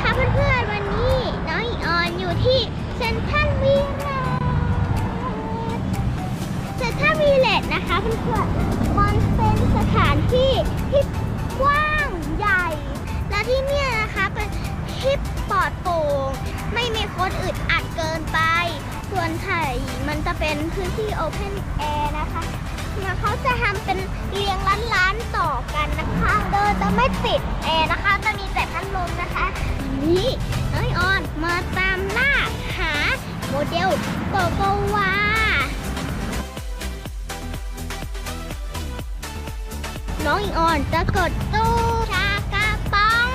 นะคะเพื่อนๆ วันนี้น้องอีออนอยู่ที่เซนทรัลวีเลจเซนทรัลวีเลจนะคะเพื่อนๆ มันเป็นสถานที่ที่กว้างใหญ่ และที่เนี่ยนะคะเป็นที่ปลอดโปร่งไม่มีคนอึดอัดเกินไป ส่วนไทยมันจะเป็นพื้นที่โอเพนแอร์นะคะ แล้วเขาจะทำเป็นเรียงล้านๆต่อกันนะคะ โดยจะไม่ปิดแอร์นะคะ จะมีแต่พัดลมนะคะ นี่น้องออนมาตามล่าหาโมเดลโกโกวาน้องอิงออนจะกดตู้ชากระป๋อง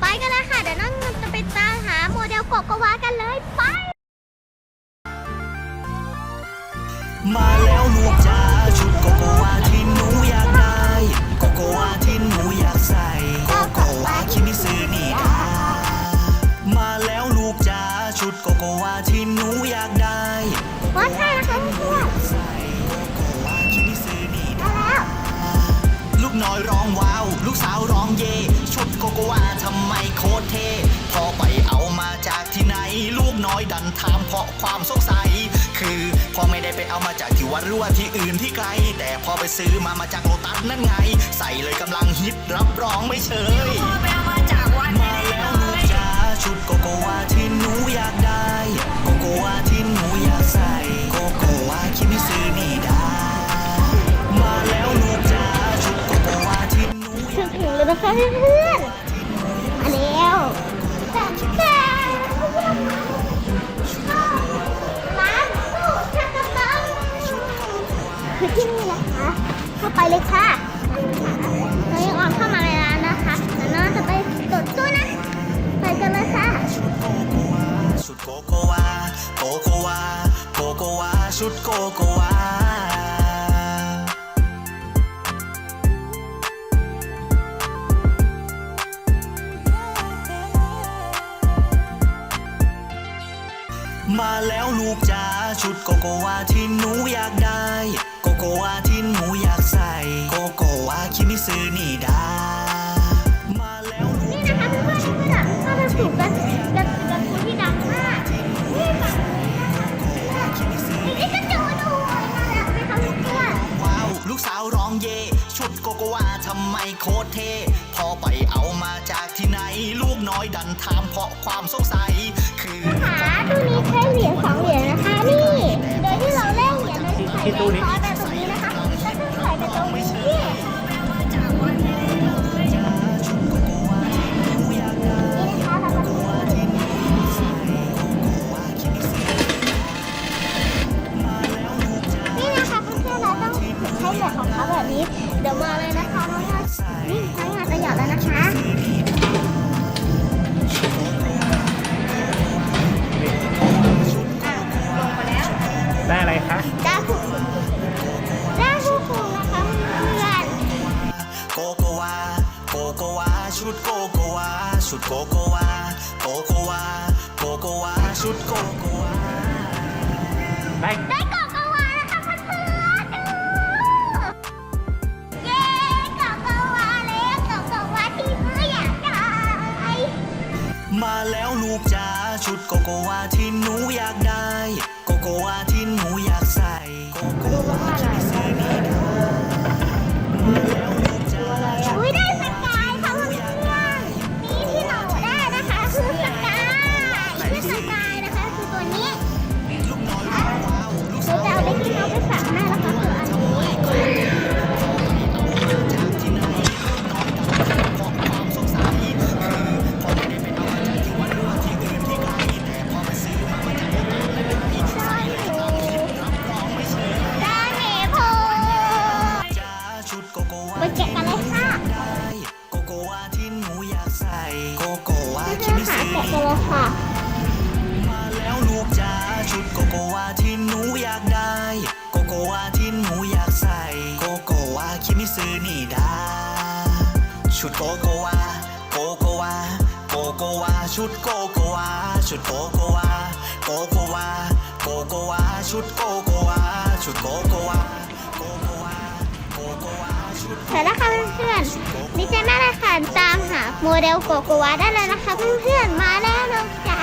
ไปกันเลยค่ะ เดี๋ยวน้องจะไปตามหาโมเดลโกโกวากันเลย ไป โกโกวาที่หนูอยากได้โกโกวาที่หนูอยากใส่โกโกวาคิมิซึนี่ดามาแล้วลูกจ้าชุดโกโกวาที่หนูอยากได้ว่าใช่นะคะเพื่อนใส่โกโกวาคิมิซึนี่ๆดามาแล้วลูกน้อยร้องว้าว ลูกสาวร้องเย ชุดโกโกวาทำไมโคตรเท่พอไปเอามาจากที่ไหน ลูกน้อยดันถามเพราะความสงสัยคือ พอไม่ได้ไปเอามาจากที่วัดหรือว่าที่อื่นที่ไกล แต่พอไปซื้อมามาจากโลตัสนั่นไง ใส่เลยกำลังฮิตรับรองไม่เชยมาแล้วลูกจ้าชุดโกโกวาที่หนูอยากได้โกโกวาที่หนูอยากใส่โกโกวาคิมิซึนี่ดามาแล้วลูกจ้าชุดโกโกวาที่หนูอยากถึงถึงแล้วนะคะเพื่อนๆมาแล้วแต่ คือที่นี่นะคะ เข้าไปเลยค่ะน้องอิงออนเข้ามาในร้านนะคะแล้วน้องจะไปกดตู้นะ ไปกันเลยค่ะชุดโกโกวาโกโกวาโกโกวาชุดโกโกวามาแล้วลูกจ้าชุดโกโกวาที่หนูอยากได้ โกโกวาที่หนูอยากใส่ โกโกวาคิมิซึนี่ดา มาแล้วนี่นะคะเพื่อนๆเพื่อนๆก็เป็นสูตรการการการคูที่ดังมากนี่ค่ะนี่ก็จูดูน่ารักไหมคะเพื่อนว้าวลูกสาวร้องเย ชุดโกโกวาทำไมโคตรเท่พอไปเอามาจากที่ไหน ลูกน้อยดันถามเพราะความสงสัย คือขาตู้นี้ใช้เหรียญสองเหรียญนะคะนี่ โดยที่เราแลกเหรียญโดยที่ใส่แบงค์ร้อย น้องยอดนี่ใช้งานจะหยอดแล้วนะคะได้อะไรคะได้ผู้คุมได้ผู้คุมนะคะเพื่อนโกโกวาโกโกวาชุดโกโกวาชุดโกโกวาโกโกวาโกโกวาชุดโกโกวาได้ๆได้กล่องกวาน มาแล้วลูกจ้าชุดโกโกวาที่หนูอยากได้ โกโกวาที่หนูอยากใส่โกโกวา มิๆค่ะซึแกะกันเลยค่ะมาแล้วลูกจ้าชุดโกโกวาที่หนูอยากได้ โกโกวาที่หนูอยากใส่ โกโกวาคิมิซึนี่ดาชุดโกโกวาโกโกวาโกโกวาชุดโกโกวาชุดโกโกวาโกโกวาโกโกวาชุดโกโกวาชุดโกโกวา โกโกวาโกโกวาชุดเสร็จแล้วค่ะโมเดลโกโกวาได้แล้วนะคะเพื่อนๆมาแล้วนะจ๊ะ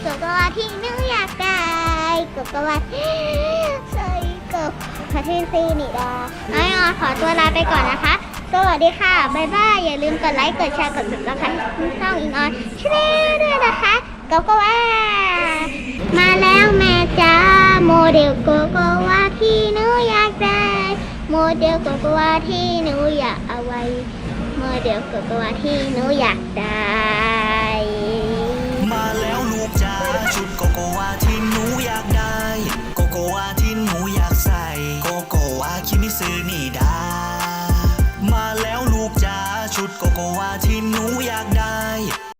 โกโกวาที่นึงอยากได้โกโกวาใส่กับประเทศซีนิดาไอออนขอตัวลาไปก่อนนะคะ สวัสดีค่ะ บ๊ายบาย อย่าลืมกดไลค์ กดแชร์ กดติดตามช่องอิงออนชแนลด้วยนะคะโกโกวามาแล้วแม่จ้าโมเดลโกโกวาที่หนูอยากได้ โมเดลโกโกวาที่หนูอยากเอาไว้ โมเดลโกโกวาที่หนูอยากได้